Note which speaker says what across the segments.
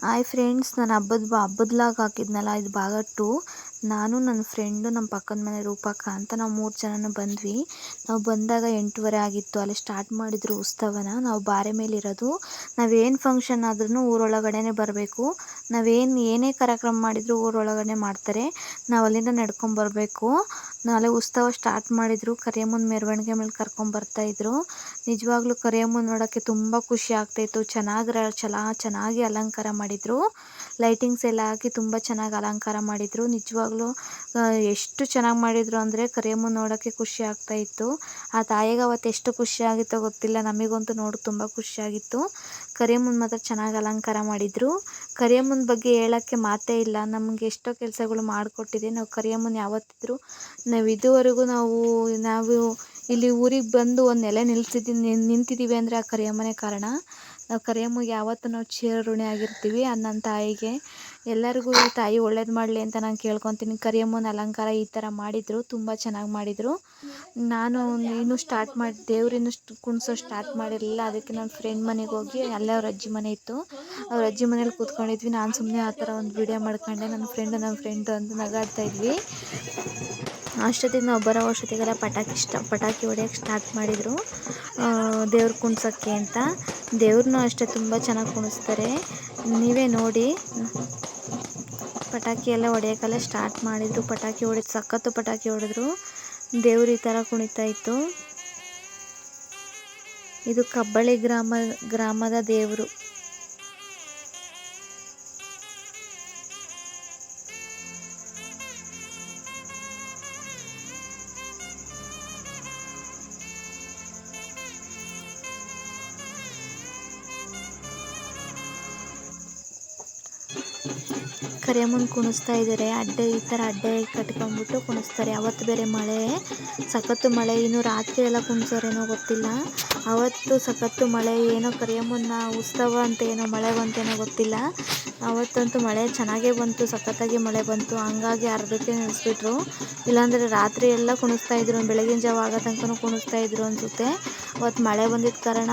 Speaker 1: Hi friends ನಾನು ಹಬ್ಬದ ಹಬ್ಬದ ಲಾಗ್ ಹಾಕಿದ್ನಲ್ಲ ಇದು ಭಾಗ ಟು ನಾನು, ನನ್ನ ಫ್ರೆಂಡು ನಮ್ಮ ಪಕ್ಕದ ಮನೆ ರೂಪಕ್ಕ ಅಂತ ನಾವು ಮೂರು ಜನನು ಬಂದ್ವಿ. ನಾವು ಬಂದಾಗ ಎಂಟೂವರೆ ಆಗಿತ್ತು. ಅಲ್ಲಿ ಸ್ಟಾರ್ಟ್ ಮಾಡಿದ್ರು ಉತ್ಸವನ. ನಾವು ಬಾರೆ ಮೇಲೆ ಇರೋದು ನಾವೇನು ಫಂಕ್ಷನ್ ಆದ್ರೂ ಊರೊಳಗಡೆನೇ ಬರಬೇಕು. ನಾವೇನು ಏನೇ ಕಾರ್ಯಕ್ರಮ ಮಾಡಿದರೂ ಊರೊಳಗಡೆ ಮಾಡ್ತಾರೆ. ನಾವು ಅಲ್ಲಿಂದ ನಡ್ಕೊಂಬರ್ಬೇಕು ನಾಳೆ ಉತ್ಸವ ಸ್ಟಾರ್ಟ್ ಮಾಡಿದರು. ಕರಿಯಮ್ಮನ ಮೆರವಣಿಗೆ ಮೇಲೆ ಕರ್ಕೊಂಬರ್ತಾಯಿದ್ರು ನಿಜವಾಗ್ಲೂ ಕರಿಯಮ್ಮನ ನೋಡೋಕ್ಕೆ ತುಂಬ ಖುಷಿ ಆಗ್ತಾಯಿತ್ತು ಚೆನ್ನಾಗಿ ಚಲ ಚೆನ್ನಾಗಿ ಅಲಂಕಾರ ಮಾಡಿದರು. ಲೈಟಿಂಗ್ಸ್ ಎಲ್ಲ ಹಾಕಿ ತುಂಬ ಚೆನ್ನಾಗಿ ಅಲಂಕಾರ ಮಾಡಿದರು. ನಿಜವಾಗ್ಲೂ ಎಷ್ಟು ಚೆನ್ನಾಗಿ ಮಾಡಿದರು ಅಂದರೆ ಕರಿಯಮ್ಮನ ನೋಡೋಕ್ಕೆ ಖುಷಿ ಆಗ್ತಾಯಿತ್ತು ಆ ತಾಯಿಗೆ ಅವತ್ತು ಎಷ್ಟು ಖುಷಿ ಆಗಿತ್ತೋ ಗೊತ್ತಿಲ್ಲ, ನಮಗಂತೂ ನೋಡಿ ತುಂಬ ಖುಷಿಯಾಗಿತ್ತು ಕರಿಯಮ್ಮನ ಮಾತ್ರ ಚೆನ್ನಾಗಿ ಅಲಂಕಾರ ಮಾಡಿದರು. ಕರಿಯಮ್ಮನ ಬಗ್ಗೆ ಹೇಳೋಕ್ಕೆ ಮಾತೇ ಇಲ್ಲ. ನಮಗೆ ಎಷ್ಟೋ ಕೆಲಸಗಳು ಮಾಡಿಕೊಟ್ಟಿದೆ ನಾವು ಕರಿಯಮ್ಮನ ಯಾವತ್ತಿದ್ರೂ ನಾವು ಇದುವರೆಗೂ ನಾವು ನಾವು ಇಲ್ಲಿ ಊರಿಗೆ ಬಂದು ಒಂದು ನೆಲೆ ನಿಲ್ಸಿದ್ದೀನಿ ನಿಂತಿದ್ದೀವಿ ಅಂದರೆ ಆ ಕರಿಯಮ್ಮನೇ ಕಾರಣ. ನಾವು ಕರಿಯಮ್ಮಗೆ ಯಾವತ್ತೂ ನಾವು ಚಿರಋಣಿ ಆಗಿರ್ತೀವಿ. ನನ್ನ ತಾಯಿಗೆ ಎಲ್ಲರಿಗೂ ಈ ತಾಯಿ ಒಳ್ಳೇದು ಮಾಡಲಿ ಅಂತ ನಾನು ಕೇಳ್ಕೊತೀನಿ. ಕರಿಯಮ್ಮನ ಅಲಂಕಾರ ಈ ಥರ ಮಾಡಿದರು, ತುಂಬ ಚೆನ್ನಾಗಿ ಮಾಡಿದರು. ನಾನು ಇನ್ನೂ ಸ್ಟಾರ್ಟ್ ಮಾಡಿ ದೇವ್ರಿನ್ನೂ ಕುಣಿಸೋ ಸ್ಟಾರ್ಟ್ ಮಾಡಿರಲಿಲ್ಲ. ಅದಕ್ಕೆ ನನ್ನ ಫ್ರೆಂಡ್ ಮನೆಗೆ ಹೋಗಿ ಅಲ್ಲೇ ಅವ್ರ ಅಜ್ಜಿ ಮನೆ ಇತ್ತು. ಅವ್ರ ಅಜ್ಜಿ ಮನೇಲಿ ಕೂತ್ಕೊಂಡಿದ್ವಿ. ನಾನು ಸುಮ್ಮನೆ ಆ ಥರ ಒಂದು ವೀಡಿಯೋ ಮಾಡ್ಕೊಂಡೆ. ನನ್ನ ಫ್ರೆಂಡು ನನ್ನ ಫ್ರೆಂಡು ಅಂತ ನಗಾಡ್ತಾ ಇದ್ವಿ. ಅಷ್ಟೊತ್ತಿಗೆ ನಾವು ಬರೋ ಅಷ್ಟೊತ್ತಿಗೆಲ್ಲ ಪಟಾಕಿ ಸ್ಟ ಪಟಾಕಿ ಹೊಡಿಯೋಕ್ಕೆ ಸ್ಟಾರ್ಟ್ ಮಾಡಿದರು. ದೇವ್ರು ಕುಣ್ಸೋಕ್ಕೆ ಅಂತ. ದೇವ್ರನ್ನೂ ಅಷ್ಟೇ ತುಂಬ ಚೆನ್ನಾಗಿ ಕುಣಿಸ್ತಾರೆ. ನೀವೇ ನೋಡಿ. ಪಟಾಕಿ ಎಲ್ಲ ಹೊಡಿಯೋಕ್ಕೆಲ್ಲ ಸ್ಟಾರ್ಟ್ ಮಾಡಿದರು. ಪಟಾಕಿ ಹೊಡೆದು, ಸಖತ್ತು ಪಟಾಕಿ ಹೊಡೆದ್ರು. ದೇವ್ರು ಈ ಥರ ಕುಣಿತಾ ಇತ್ತು. ಇದು ಕಬ್ಬಳ್ಳಿ ಗ್ರಾಮ, ಗ್ರಾಮದ ದೇವರು. Thank you. ಕರಿಯಮ್ಮನ ಕುಣಿಸ್ತಾ ಇದ್ದಾರೆ ಅಡ್ಡೆ, ಈ ಥರ ಅಡ್ಡೆ ಕಟ್ಕೊಂಡ್ಬಿಟ್ಟು ಕುಣಿಸ್ತಾರೆ. ಅವತ್ತು ಬೇರೆ ಮಳೆ, ಸಖತ್ತು ಮಳೆ. ಇನ್ನು ರಾತ್ರಿ ಎಲ್ಲ ಕುಣಿಸೋರೇನೋ ಗೊತ್ತಿಲ್ಲ. ಅವತ್ತು ಸಖತ್ತು ಮಳೆ, ಏನೋ ಕರಿಯಮ್ಮನ ಉತ್ಸವ ಅಂತ ಏನೋ ಮಳೆ ಬಂತೇನೋ ಗೊತ್ತಿಲ್ಲ. ಅವತ್ತಂತೂ ಮಳೆ ಚೆನ್ನಾಗೇ ಬಂತು, ಸಖತ್ತಾಗಿ ಮಳೆ ಬಂತು. ಹಂಗಾಗಿ ಅರ್ಧಕ್ಕೆ ನಿಲ್ಲಿಸ್ಬಿಟ್ರು ಇಲ್ಲಾಂದರೆ ರಾತ್ರಿ ಎಲ್ಲ ಕುಣಿಸ್ತಾ ಇದ್ರು, ಬೆಳಗಿನ ಜಾವ ಆಗೋ ತನಕನೂ ಕುಣಿಸ್ತಾ ಇದ್ರು ಅನಿಸುತ್ತೆ. ಅವತ್ತು ಮಳೆ ಬಂದಿದ್ದ ಕಾರಣ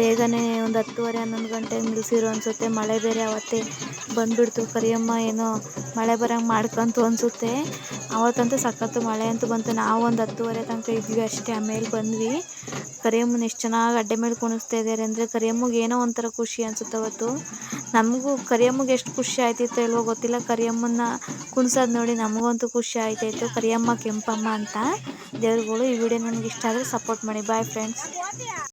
Speaker 1: ಬೇಗನೆ ಒಂದು ಹತ್ತುವರೆ, ಹನ್ನೊಂದು ಗಂಟೆಗೆ ನಿಲ್ಲಿಸಿರು ಅನಿಸುತ್ತೆ. ಮಳೆ ಬೇರೆ ಅವತ್ತೇ ಬಂದುಬಿಡ್ತು ಕರಿಯಮ್ಮ, ಏನೋ ಮಳೆ ಬರೋಂಗೆ ಮಾಡ್ಕೊಂತು ಅನಿಸುತ್ತೆ. ಅವತ್ತಂತೂ ಸಖತ್ತು ಮಳೆ ಅಂತೂ ಬಂತು. ನಾವು ಒಂದು ಹತ್ತುವರೆ ತನಕ ಇದ್ವಿ ಅಷ್ಟೇ, ಆಮೇಲೆ ಬಂದ್ವಿ. ಕರಿಯಮ್ಮನ ಎಷ್ಟು ಚೆನ್ನಾಗಿ ಅಡ್ಡೆ ಮೇಲೆ ಕುಣಿಸ್ತಾ ಇದ್ದಾರೆ ಅಂದರೆ ಕರಿಯಮ್ಮಗೆ ಏನೋ ಒಂಥರ ಖುಷಿ ಅನಿಸುತ್ತೆ ಅವತ್ತು. ನಮಗೂ ಕರಿಯಮ್ಮಗೆ ಎಷ್ಟು ಖುಷಿ ಆಯ್ತಿತ್ತು ಇಲ್ವೋ ಗೊತ್ತಿಲ್ಲ. ಕರಿಯಮ್ಮನ ಕುಣಿಸೋದು ನೋಡಿ ನಮಗಂತೂ ಖುಷಿ ಆಯ್ತಾಯಿತ್ತು ಕರಿಯಮ್ಮ ಕೆಂಪಮ್ಮ ಅಂತ. ದೇವ್ರುಗಳು ಈ ವಿಡಿಯೋ ನನಗೆ ಇಷ್ಟ ಆದರೆ ಸಪೋರ್ಟ್ ಮಾಡಿ. Bye friends